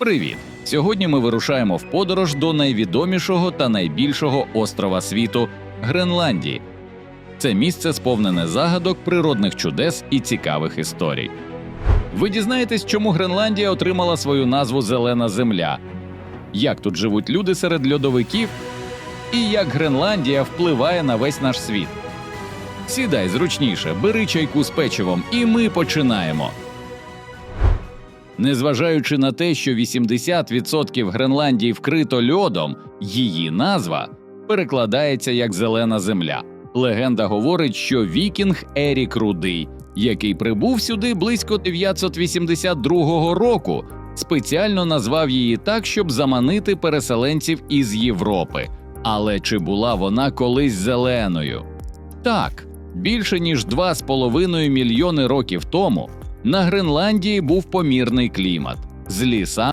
Привіт! Сьогодні ми вирушаємо в подорож до найвідомішого та найбільшого острова світу Гренландії. Це місце сповнене загадок, природних чудес і цікавих історій. Ви дізнаєтесь, чому Гренландія отримала свою назву Зелена Земля, як тут живуть люди серед льодовиків, і як Гренландія впливає на весь наш світ. Сідай зручніше, бери чайку з печивом, і ми починаємо. Незважаючи на те, що 80% Гренландії вкрито льодом, її назва перекладається як зелена земля. Легенда говорить, що вікінг Ерік Рудий, який прибув сюди близько 982 року, спеціально назвав її так, щоб заманити переселенців із Європи. Але чи була вона колись зеленою? Так, більше ніж 2,5 мільйони років тому на Гренландії був помірний клімат з лісами.